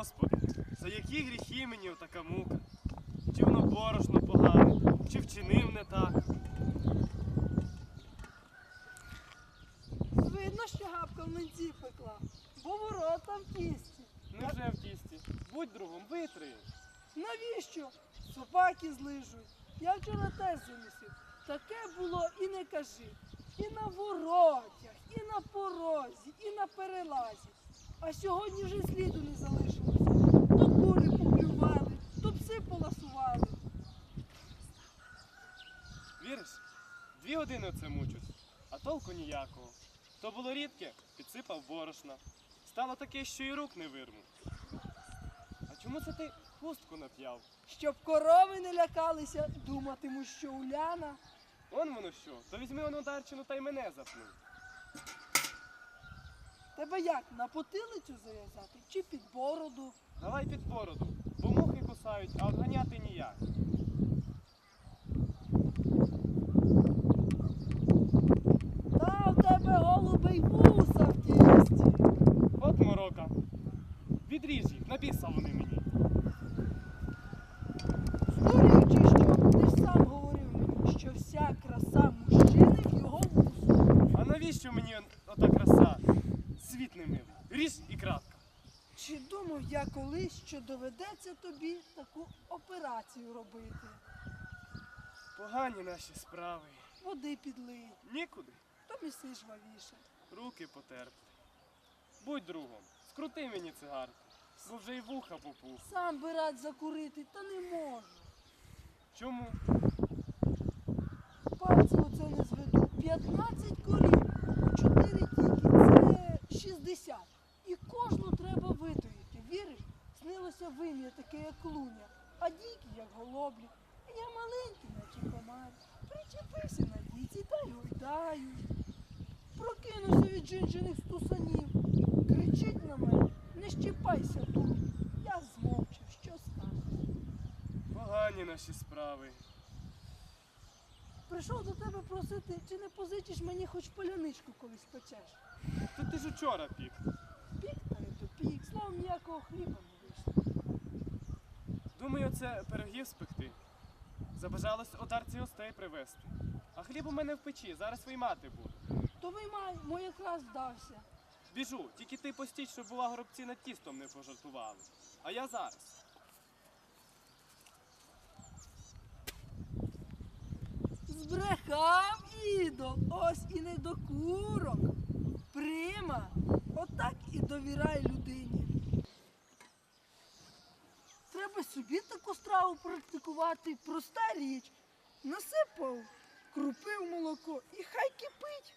Господи, за які гріхи мені отака мука? Чи воно борошно погане, чи вчинив не так? Видно, що гапка в млинці пекла, бо ворота в тісті. Невже в тісті? Будь другом, витри. Навіщо? Собаки злижуть. Я вчора теж замісив. Таке було і не кажи. І на воротях, і на порозі, і на перелазі. А сьогодні вже сліду не залишилося. То кури поклювали, то пси поласували. Віриш? Дві години оце мучусь, а толку ніякого. То було рідке, підсипав борошна. Стало таке, що і рук не вирву. А чому це ти хустку нап'яв? Щоб корови не лякалися, думатиму, що Уляна. Он воно що? То візьми ону дарчину та й мене запни. Тебе як, на потилицю зав'язати чи під бороду? Давай під бороду, бо мухи кусають, а отганяти ніяк. Та в тебе голубий вуса в тісті. От морока. Відріж їх, набіса вони мені. Здурів чи що? Ти ж сам говорив мені, що вся краса мужчини в його вусу. А навіщо мені он- ота краса? Світ не милий. Ріж і кратка. Чи я колись, що доведеться тобі таку операцію робити? Погані наші справи. Води підлий, Нікуди. то міси жвавіше. Руки потерпти. Будь другом, скрути мені цигарку, бо вже й вуха попух. Сам би рад закурити, та не можу. Чому? Вим'я як луня, а дійки, як голоблі. Я маленький, наче комар. Причепився на дійці та й гойдаю. Прокинувся від жінчиних стусанів. Кричить на мене, не щіпайся тут. Я змовчав, що скажеш. Погані наші справи. Прийшов до тебе просити, чи не позичиш мені хоч поляничку колись печеш. То ти ж учора пік. Пік та й то пік, словом ніякого хліба не. Думаю, це пирогів спекти. Забажалось одарці гостей привезти. А хліб у мене в печі, зараз виймати буду. То виймай, мой якраз вдався. Біжу, тільки ти постіть, щоб була горобці над тістом не пожартували. А я зараз. Збрехав ідол, ось і не до курок. Прима, отак і довіряй людині. Треба собі таку страву практикувати. Проста річ. Насипав крупи в молоко і хай кипить.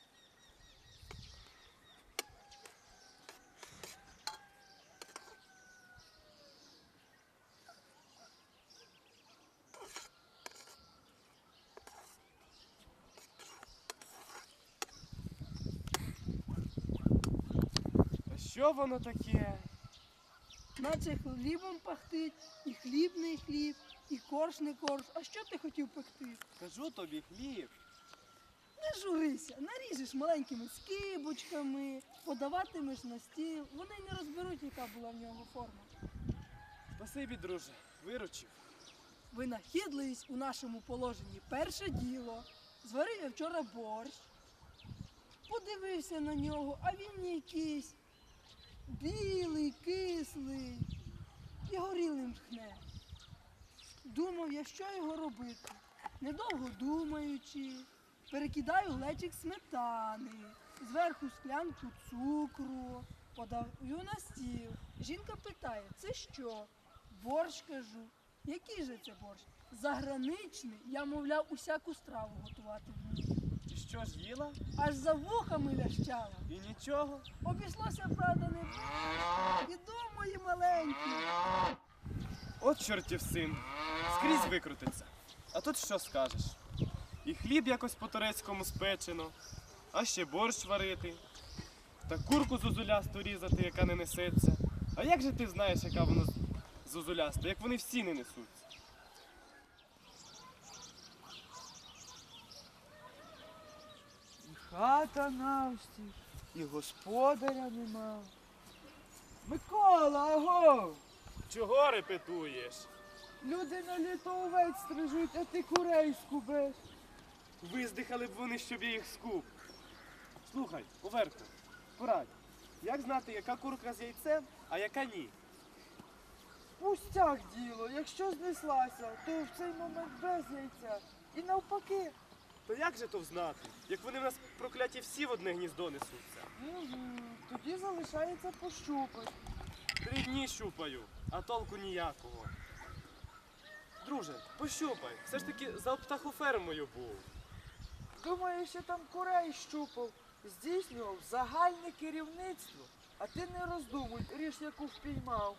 Що воно таке? Наче хлібом пахтить, і хліб не хліб, і корж не корж. А що ти хотів пекти? Кажу тобі хліб. Не журися, наріжеш маленькими скибочками, подаватимеш на стіл. Вони не розберуть, яка була в нього форма. Спасибі, друже, виручив. Винахідливість у нашому положенні перше діло. Зварив я вчора борщ, подивився на нього, а він якийсь білий, кислий і горілим тхне. Думав я, що його робити. Недовго думаючи, перекидаю глечик сметани, зверху склянку цукру, подаю на стіл. Жінка питає, це що? Борщ кажу. Який же це борщ? Заграничний. Я, мовляв, усяку страву готувати вмію. Що ж їла? Аж за вухами лящала. І нічого. Обійшлося, правда, не і мої маленькі. От чортів син. Скрізь викрутиться. А тут що скажеш? І хліб якось по-турецькому спечено, а ще борщ варити, та курку зозулясту різати, яка не несеться. А як же ти знаєш, яка вона зозуляста, як вони всі не несуться? Хата навстіж, і господаря нема. Микола, аго! Чого репетуєш? Люди на літо овець стрижуть, а ти курей скубеш. Виздихали б вони, щоб я їх скуп. Слухай, Оверко, порадь, як знати, яка курка з яйцем, а яка ні? Пустяк діло, якщо знеслася, то в цей момент без яйця. І навпаки. То як же то взнати, як вони в нас прокляті всі в одне гніздо несуться? Угу. Тоді залишається пощупати. Три дні щупаю, а толку ніякого. Друже, пощупай, все ж таки за птахофермою був. Думаю, що там курей щупав, здійснював загальне керівництво. А ти не роздумуй, ріж яку впіймав.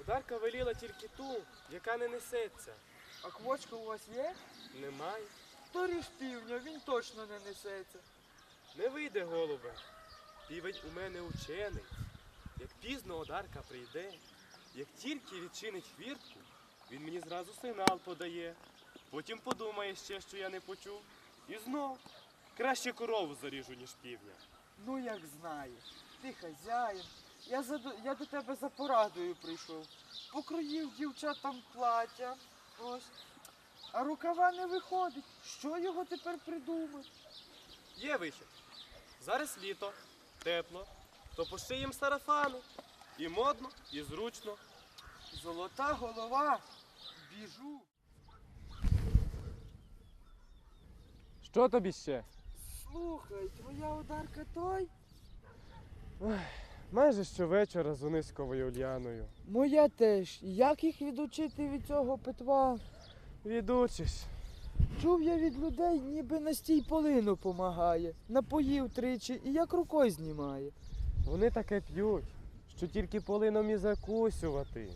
Одарка веліла тільки ту, яка не несеться. А квочка у вас є? Немає. То ріж півня, він точно не несеться. Не вийде, голубе. Півень у мене учений. Як пізно одарка прийде, як тільки відчинить хвіртку, він мені зразу сигнал подає. Потім подумає ще, що я не почув. І знов краще корову заріжу, ніж півня. Ну як знаєш, ти хазяїн. Я, за, до- я до тебе за порадою прийшов. Покроїв дівчатам плаття. Ось. А рукава не виходить. Що його тепер придумати? Є вихід. Зараз літо, тепло, то пошиєм сарафани. І модно, і зручно. Золота голова. Біжу. Що тобі ще? Слухай, твоя ударка той? Майже щовечора з Унисковою Ульяною. Моя теж. Як їх відучити від цього питва? Відучиш. Чув я від людей, ніби настій полину помагає. Напоїв тричі і як рукою знімає. Вони таке п'ють, що тільки полином і закусювати.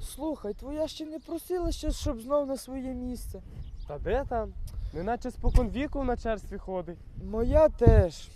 Слухай, твоя ще не просила щось, щоб знов на своє місце. Та де там? Неначе спокон віку на черстві ходить. Моя теж.